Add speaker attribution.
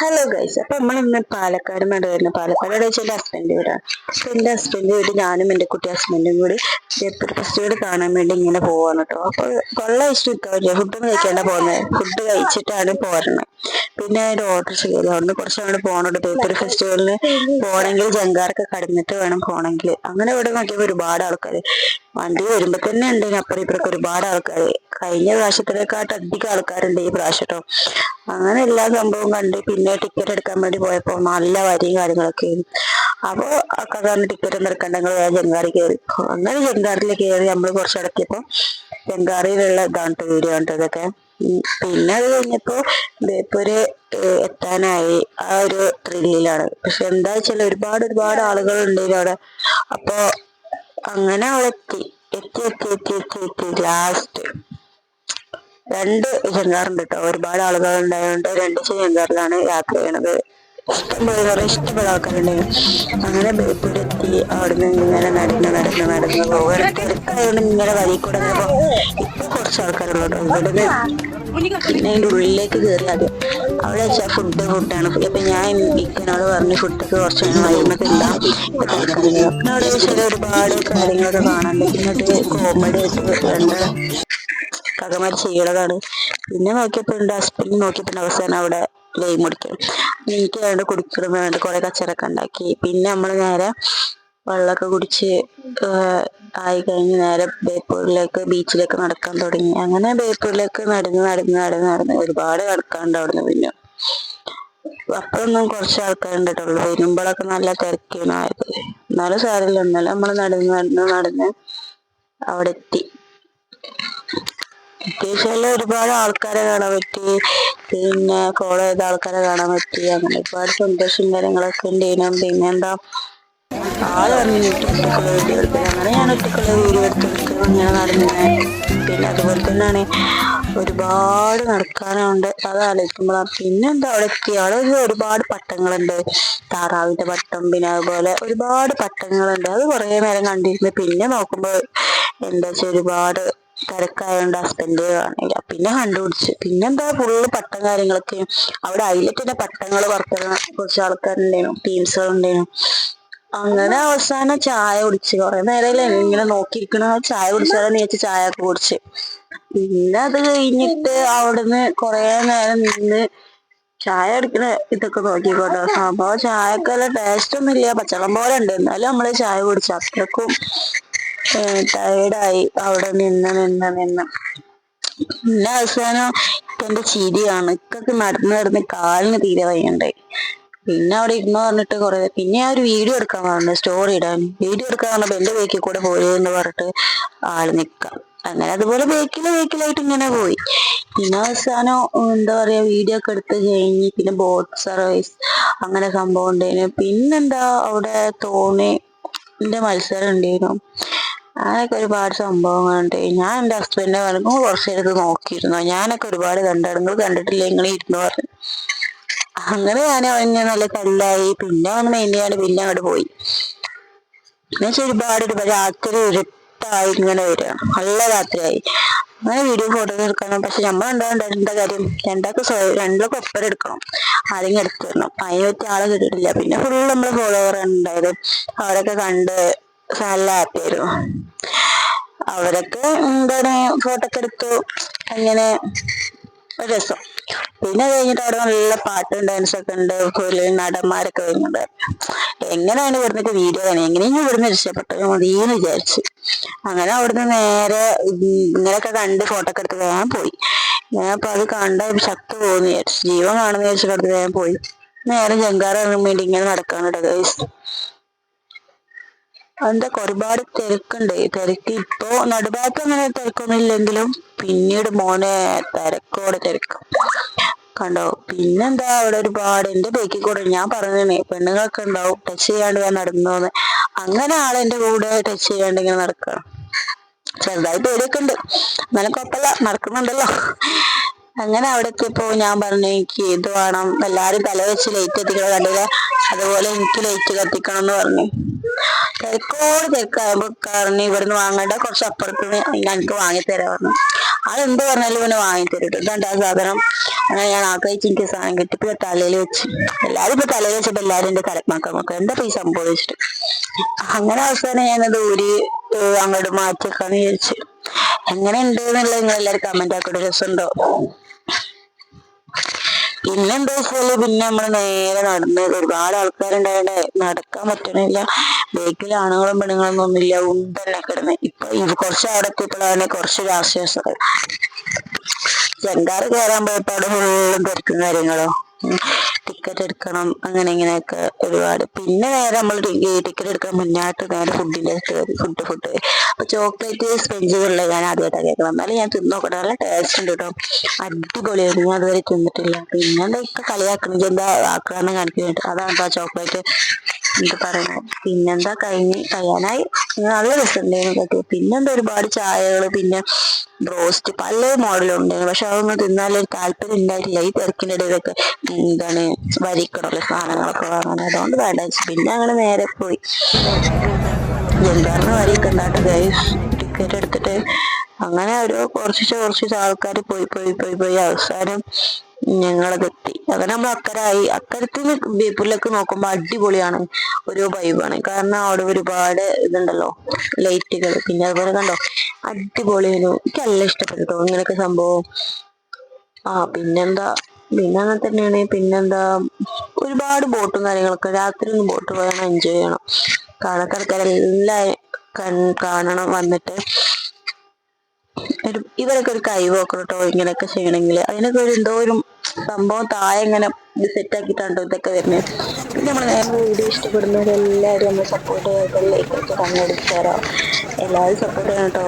Speaker 1: Hello guys അപ്പൊ നമ്മൾ ഇന്ന് പാലക്കാട് നട വരുന്നത് പാലക്കാട് വെച്ചാൽ ഹസ്ബൻഡ് വീടാണ് അപ്പൊ എന്റെ ഹസ്ബൻഡ് വീട് ഞാനും എന്റെ കുട്ടി ഹസ്ബൻഡും കൂടി ഫസ്റ്റ് വീട് കാണാൻ വേണ്ടി ഇങ്ങനെ പോവാണ് കേട്ടോ അപ്പൊ കൊള്ള ഇഷ്ടം നിൽക്കാൻ ഫുഡൊന്നും കഴിക്കാണ്ട് പോകുന്നത് ഫുഡ് കഴിച്ചിട്ടാണ് പോരണത് പിന്നെ ഒരു ഓർഡർ ചെയ്ത്. അവിടുന്ന് കുറച്ച് അങ്ങോട്ട് പോകണുണ്ട് തേപ്പൂർ ഫെസ്റ്റിവലിന് പോകണമെങ്കിൽ ജങ്കാറൊക്കെ കടന്നിട്ട് വേണം പോണെങ്കിൽ അങ്ങനെ ഇവിടെ നോക്കിയപ്പോൾ ഒരുപാട് ആൾക്കാർ വണ്ടി വരുമ്പോ തന്നെ ഉണ്ട്. അപ്പുറം ഇപ്പുറൊക്കെ ഒരുപാട് ആൾക്കാർ കഴിഞ്ഞ പ്രാവശ്യത്തിനെക്കാട്ട് അധികം ആൾക്കാരുണ്ട് ഈ പ്രാവശ്യം കേട്ടോ അങ്ങനെ എല്ലാ സംഭവവും കണ്ട് പിന്നെ ടിക്കറ്റ് എടുക്കാൻ വേണ്ടി പോയപ്പോ നല്ല വരിയും കാര്യങ്ങളൊക്കെ. ആയിരുന്നു അപ്പൊ അക്കാന്ന് ടിക്കറ്റ് ഒന്നും എടുക്കണ്ടെങ്കിൽ വേഗം ജങ്കാറി കയറി അങ്ങനെ ജങ്കാറിൽ കയറി നമ്മൾ കുറച്ചടക്കിയപ്പോ ജങ്കാറിയിലുള്ള ഇതാണ് വീഡിയോ കണ്ടതൊക്കെ. പിന്നെ അത് കഴിഞ്ഞപ്പോ ബേപ്പൂര് എത്താനായി. ആ ഒരു ത്രില്ലിലാണ് പക്ഷെ എന്താ വെച്ചാൽ ഒരുപാട് ഒരുപാട് ആളുകൾ ഉണ്ട് അവിടെ അപ്പൊ അങ്ങനെ അവളെത്തി. എത്തി എത്തി എത്തി എത്തി എത്തി ലാസ്റ്റ് രണ്ട് ചെങ്കാറുണ്ട് കേട്ടോ ഒരുപാട് ആളുകൾ ഉണ്ടായതുകൊണ്ട് രണ്ട് ചെങ്കാറിലാണ് യാത്ര ചെയ്യണത്. ഇഷ്ടംപോലെ കുറെ ഇഷ്ടപ്പെട്ട ആൾക്കാരുണ്ടായിരുന്നു അങ്ങനെ ബേപ്പൂരെത്തി അവിടുന്ന് ഇങ്ങനെ നടന്ന് നടന്ന് നടന്ന് പോകും തിരക്കായതുകൊണ്ട് ഇങ്ങനെ വഴി കൂടെ ഇപ്പൊ കുറച്ച് ആൾക്കാരുള്ളൂ. ഇവിടുന്ന് പിന്നെ അതിന്റെ ഉള്ളിലേക്ക് കയറി ആദ്യം അവിടെ വെച്ചാൽ ഫുഡ് ഫുഡാണ് ഇപ്പൊ ഞാൻ ഇക്കനോട് പറഞ്ഞു ഫുഡൊക്കെ കുറച്ച് വൈകുന്നൊക്കെ ഉണ്ടാവും അവിടെ വെച്ചാൽ ഒരുപാട് കാര്യങ്ങളൊക്കെ കാണാൻ പറ്റുന്നിട്ട് കോമഡി ആയിട്ട് രണ്ട് കകമാര് ചെയ്യണതാണ്. പിന്നെ നോക്കിയിട്ടുണ്ട് എന്റെ ഹസ്ബൻഡ് നോക്കിയപ്പോ അവസാനം അവിടെ ലൈം കുടിക്കും എനിക്ക് വേണ്ട കുടിക്കണം വേണ്ട കുറെ കച്ചറൊക്കെ ഉണ്ടാക്കി. പിന്നെ നമ്മൾ നേരെ വെള്ളമൊക്കെ കുടിച്ച് ആയി കഴിഞ്ഞ് നേരെ ബേപ്പൂരിലേക്ക് ബീച്ചിലേക്ക് നടക്കാൻ തുടങ്ങി. അങ്ങനെ ബേപ്പൂരിലേക്ക് നടന്ന് നടന്ന് നടന്ന് നടന്ന് ഒരുപാട് നടക്കാണ്ട് അവിടുന്ന് പിന്നെ. അപ്പൊന്നും കുറച്ച് ആൾക്കാരുണ്ട് കേട്ടോ വരുമ്പോഴൊക്കെ നല്ല തിരക്കാണ് ആയത്. എന്നാലും സാരമില്ല. എന്നാലും നമ്മൾ നടന്ന് നടന്ന് നടന്ന് അവിടെ എത്തി. അത്യാവശ്യം ഒരുപാട് ആൾക്കാരെ കാണാൻ പറ്റി. പിന്നെ ഫോളോ ചെയ്ത ആൾക്കാരെ കാണാൻ പറ്റി. അങ്ങനെ ഒരുപാട് സന്തോഷം കാര്യങ്ങളൊക്കെ ഉണ്ടായിരുന്നു പിന്നെ എന്താ ആൾ പറഞ്ഞു ഒറ്റക്കുള്ള വീഡിയോ അങ്ങനെ ഞാൻ ഒറ്റക്കുള്ള വീഡിയോ ഇങ്ങനെ നടന്നിരുന്നത് പിന്നെ അതുപോലെ തന്നെയാണ് ഒരുപാട് നടക്കാനുണ്ട്. അത് ആലോചിക്കുമ്പോഴാണ് പിന്നെന്താ അവിടെ എത്തി അവിടെ ഒരു ഒരുപാട് പട്ടങ്ങളുണ്ട്. താറാവിന്റെ പട്ടം പിന്നെ അതുപോലെ ഒരുപാട് പട്ടങ്ങളുണ്ട്. അത് കുറേ നേരം കണ്ടിരുന്നു പിന്നെ നോക്കുമ്പോൾ എന്താ വെച്ചാൽ ഒരുപാട് തിരക്കായോണ്ട് ഹസ്ബൻഡ് കാണില്ല പിന്നെ കണ്ടുപിടിച്ച്. പിന്നെന്താ ഫുള്ള് പട്ടം കാര്യങ്ങളൊക്കെ. അവിടെ ഹൈലൈറ്റിന്റെ പട്ടങ്ങൾ വറുക്കുന്ന കുറച്ച് ആൾക്കാരുണ്ടായിരുന്നു ടീംസുകൾ ഉണ്ടായിരുന്നു അങ്ങനെ അവസാനം ചായ കുടിച്ച്. കുറെ നേരമല്ലേ ഇങ്ങനെ നോക്കിയിരിക്കണ. ചായ കുടിച്ചാലും നീ ചായ ഒക്കെ കുടിച്ച്. പിന്നെ അത് കഴിഞ്ഞിട്ട് അവിടുന്ന് കുറെ നേരം നിന്ന് ചായ അടിക്കണ ഇതൊക്കെ നോക്കിക്കോട്ടോ. സംഭവം ചായക്കെല്ലാം ടേസ്റ്റ് ഒന്നും ഇല്ല പച്ചവെള്ളം പോലെ ഉണ്ട്. എന്നാലും നമ്മൾ ചായ കുടിച്ചു അത്രക്കും ടയേർഡായി അവിടെ നിന്ന് നിന്ന് നിന്ന്. പിന്നെ അവസാനം എന്റെ ചിരിയാണ്. ഇക്കൊക്കെ നടന്ന് നടന്ന് കാലിന് തീരെ വയ്യണ്ടായി പിന്നെ അവിടെ ഇരുന്ന് പറഞ്ഞിട്ട് കുറെ പിന്നെ ആ ഒരു വീഡിയോ എടുക്കാൻ പറഞ്ഞു സ്റ്റോറി ഇടാൻ. വീഡിയോ എടുക്കാൻ പറഞ്ഞപ്പോ എന്റെ ബേക്കിൽ കൂടെ പോയി എന്ന് പറഞ്ഞിട്ട് ആൾ നിക്കാം. അങ്ങനെ അതുപോലെ ബേക്കിൽ ബേക്കിലായിട്ട് ഇങ്ങനെ പോയി. പിന്നെ അവസാനം എന്താ പറയാ വീഡിയോ ഒക്കെ എടുത്ത് കഴിഞ്ഞ് പിന്നെ ബോട്ട് സർവീസ് അങ്ങനെ സംഭവം ഉണ്ടായിരുന്നു പിന്നെന്താ അവിടെ തോണി മത്സരം ഉണ്ടായിരുന്നു. അങ്ങനെയൊക്കെ ഒരുപാട് സംഭവങ്ങളുണ്ട് ഞാൻ എന്റെ ഹസ്ബൻഡിനെ പറയുമ്പോൾ കുറച്ച് നേരത്ത് നോക്കിയിരുന്നു. ഞാനൊക്കെ ഒരുപാട് കണ്ടാണ് കണ്ടിട്ടില്ല നിങ്ങൾ ഇരുന്ന് പറഞ്ഞു. അങ്ങനെ ഞാൻ അവനെ നല്ല തല്ലായി പിന്നെ അവന് മെയിനാണ് പിന്നെ അങ്ങോട്ട് പോയി. എന്നുവെച്ചാൽ ഒരുപാട് ഒരുപാട് രാത്രി ഇരുട്ടായി ഇങ്ങനെ വരിക. നല്ല രാത്രിയായി. അങ്ങനെ വീഡിയോ ഫോട്ടോ എടുക്കണം. പക്ഷെ നമ്മൾ എന്താ കാര്യം? രണ്ടാൾക്ക് സ്വയം രണ്ടാൾക്ക് ഒപ്പരം എടുക്കണം. ആരെങ്കിലും എടുത്തു തരണം. അതിനെ പറ്റി ആളെ കിട്ടിയിട്ടില്ല പിന്നെ ഫുള്ള് നമ്മൾ ഫോളോവർ ഉണ്ടായത്. അവരൊക്കെ കണ്ട് ആയിരുന്നു അവരൊക്കെ എന്താണ് ഫോട്ടോ ഒക്കെ എടുത്തു. അങ്ങനെ ഒരു രസം. പിന്നെ കഴിഞ്ഞിട്ട് അവിടെ നല്ല പാട്ടും ഡാൻസ് ഒക്കെ ഉണ്ട്. കൂടുതൽ നടന്മാരൊക്കെ വരുന്നുണ്ട്. എങ്ങനെയാണ് ഇവിടുന്നൊക്കെ വീഡിയോ തന്നെ എങ്ങനെയെങ്കിലും ഇവിടുന്ന് രക്ഷപ്പെട്ടത് മതിയെന്ന് വിചാരിച്ചു. അങ്ങനെ അവിടുന്ന് നേരെ ഇങ്ങനെയൊക്കെ കണ്ട് ഫോട്ടോ ഒക്കെ എടുത്ത് വേഗം പോയി. ഞാൻ അപ്പൊ അത് കണ്ട ശക്തി പോകുന്നു വിചാരിച്ചു. ജീവൻ കാണുന്ന വിചാരിച്ചിട്ട് അടുത്ത് വേഗം പോയി. നേരെ ജങ്കാറ് ഇറങ്ങാൻ വേണ്ടി ഇങ്ങനെ നടക്കാനുണ്ട് എന്താ ഒരുപാട് തിരക്കുണ്ട്. തിരക്ക് ഇപ്പോ നടുഭാഗത്ത് അങ്ങനെ തിരക്കൊന്നും ഇല്ലെങ്കിലും പിന്നീട് മോനെ തിരക്കോടെ തിരക്ക്. കണ്ടോ? പിന്നെന്താ അവിടെ ഒരുപാട് എന്റെ ബേക്കിൽ കൂടെ ഞാൻ പറഞ്ഞേ പെണ്ണുങ്ങൾക്ക് ഉണ്ടാവും ടച്ച് ചെയ്യാണ്ട് ഞാൻ നടന്നോന്ന്. അങ്ങനെ ആളെന്റെ കൂടെ ടച്ച് ചെയ്യാണ്ട് ഇങ്ങനെ നടക്കണം. ചെറുതായി പേടിയൊക്കെ ഉണ്ട്. എന്നാലും കുഴപ്പമില്ല നടക്കുന്നുണ്ടല്ലോ. അങ്ങനെ അവിടെ എത്തിയപ്പോ ഞാൻ പറഞ്ഞു എനിക്ക് ഇത് വേണം. എല്ലാരും തല വെച്ച് ലൈറ്റ് എത്തിക്കണം കണ്ടില്ല? അതുപോലെ എനിക്ക് ലൈറ്റ് കത്തിക്കണം എന്ന് പറഞ്ഞു. തിരക്കോട് തിരക്കാകുമ്പോ കാരണം ഇവിടുന്ന് വാങ്ങേണ്ട കുറച്ച് അപ്പുറത്ത് എനിക്ക് വാങ്ങിത്തരാ പറഞ്ഞു. അതെന്ത് പറഞ്ഞാലും ഇവന് വാങ്ങിത്തരും ഇതാണ്ട് ആ സാധനം. അങ്ങനെ ഞാൻ ആഗ്രഹിച്ച് എനിക്ക് സാധനം കിട്ടി. ഇപ്പൊ തലയിൽ വെച്ച്. എല്ലാരും ഇപ്പൊ തലയിൽ വെച്ചപ്പോ എല്ലാരും എന്റെ തലമാക്കാൻ നോക്കാം എന്താ ഈ സംഭവിച്ചിട്ട്? അങ്ങനെ അവസാനം ഞാനത് ഊരി അങ്ങോട്ട് മാറ്റിയേക്കാന്ന് വിചാരിച്ചു. എങ്ങനെ ഉണ്ട് എന്നുള്ളത് നിങ്ങൾ എല്ലാവരും കമന്റ് ആക്കട്ടെ രസമുണ്ടോ? പിന്നെ എന്താ വെച്ചാൽ പിന്നെ നമ്മൾ നേരെ നടന്ന് ഒരുപാട് ആൾക്കാരുണ്ടായോണ്ട് നടക്കാൻ പറ്റണില്ല. ബേക്കിൽ ആണുങ്ങളും പെണ്ണുങ്ങളും ഒന്നുമില്ല ഉണ്ടല്ല കിടന്ന്. ഇപ്പൊ ഇത് കുറച്ച് അവിടെ എത്തിയപ്പോഴാണ് കുറച്ചൊരു ആശ്വാസം ചെങ്കാറ് കയറാൻ പോയപ്പോ അവിടെ ഫുള്ളും തിരക്കും കാര്യങ്ങളോ. ടിക്കറ്റ് എടുക്കണം അങ്ങനെ ഇങ്ങനെയൊക്കെ ഒരുപാട്. പിന്നെ നേരെ നമ്മൾ ടിക്കറ്റ് എടുക്കാൻ മുന്നായിട്ട് നേരെ ഫുഡിന്റെ ഫുഡ് ഫുഡ് അപ്പൊ ചോക്ലേറ്റ് സ്പെഞ്ച് ഉള്ള ഞാൻ ആദ്യമായിട്ടാണ് കേൾക്കണം എന്നാലും ഞാൻ തിന്നു നോക്കട്ടെ. നല്ല ടേസ്റ്റ് ഉണ്ട് കേട്ടോ. അടിപൊളിയായിരുന്നു ഞാൻ അതുവരെ തിന്നിട്ടില്ല. പിന്നെ എന്താ ഇപ്പൊ കളിയാക്കണം എന്താ ആക്രാന്തം കാണിക്കുന്നുണ്ട്. അതാണ് ആ ചോക്ലേറ്റ് എന്ത് പറയുന്നത് പിന്നെന്താ കഴിഞ്ഞ് കഴിയാനായി. നല്ല രസമുണ്ടായിരുന്നു കേട്ടോ. പിന്നെന്താ ഒരുപാട് ചായകൾ പിന്നെ ബ്രോസ്റ്റ് പല മോഡലും ഉണ്ടായിരുന്നു പക്ഷെ അതൊന്നും തിന്നാലും താല്പര്യം ഉണ്ടായിട്ടില്ല. ഈ തിരക്കിന്റെ ഇടയിലൊക്കെ എന്താണ് വരിക്കണമല്ലോ സാധനങ്ങളൊക്കെ വാങ്ങാൻ. അതുകൊണ്ട് വേണ്ട. പിന്നെ അങ്ങനെ നേരെ പോയി. ജങ്കാറിന് വരിയൊക്കെ ഗൈസ് ടിക്കറ്റ് എടുത്തിട്ട് അങ്ങനെ ഒരു കുറച്ച് കുറച്ച് ആൾക്കാർ പോയി പോയി പോയി പോയി. അവസാനം ഞങ്ങളതെത്തി അങ്ങനെ നമ്മൾ അക്കരായി. അക്കരത്തിന് ബേപ്പൂരിലേക്ക് നോക്കുമ്പോൾ അടിപൊളിയാണ്. ഒരു വൈബാണ് കാരണം അവിടെ ഒരുപാട് ഇതുണ്ടല്ലോ ലൈറ്റുകൾ പിന്നെ അതുപോലെ കണ്ടോ അടിപൊളിയായിരുന്നു എനിക്ക് നല്ല ഇഷ്ടപ്പെട്ടു ഇങ്ങനെയൊക്കെ സംഭവം. ആ പിന്നെന്താ പിന്നെ അങ്ങനെ തന്നെയാണ്. പിന്നെന്താ ഒരുപാട് ബോട്ടും കാര്യങ്ങളൊക്കെ. രാത്രി ഒന്ന് ബോട്ട് പോയാണ് എൻജോയ് ചെയ്യണം. കാണക്കാർക്കാരെല്ലാം കൺ കാണണം വന്നിട്ട്. ഇവരൊക്കെ ഒരു കൈ നോക്കണം കേട്ടോ ഇങ്ങനെയൊക്കെ ചെയ്യണമെങ്കിൽ അതിനൊക്കെ ഒരു എന്തോ ഒരു സംഭവം താഴെ ഇങ്ങനെ സെറ്റ് ആക്കിട്ടാണ് ഇതൊക്കെ വരുന്നത് പിന്നെ നമ്മൾ നേരെ വീഡിയോ ഇഷ്ടപ്പെടുന്നവരെല്ലാവരും നമ്മൾ സപ്പോർട്ട് ചെയ്യാൻ ലൈക്ക് എല്ലാവരും സപ്പോർട്ട് ചെയ്യണം കേട്ടോ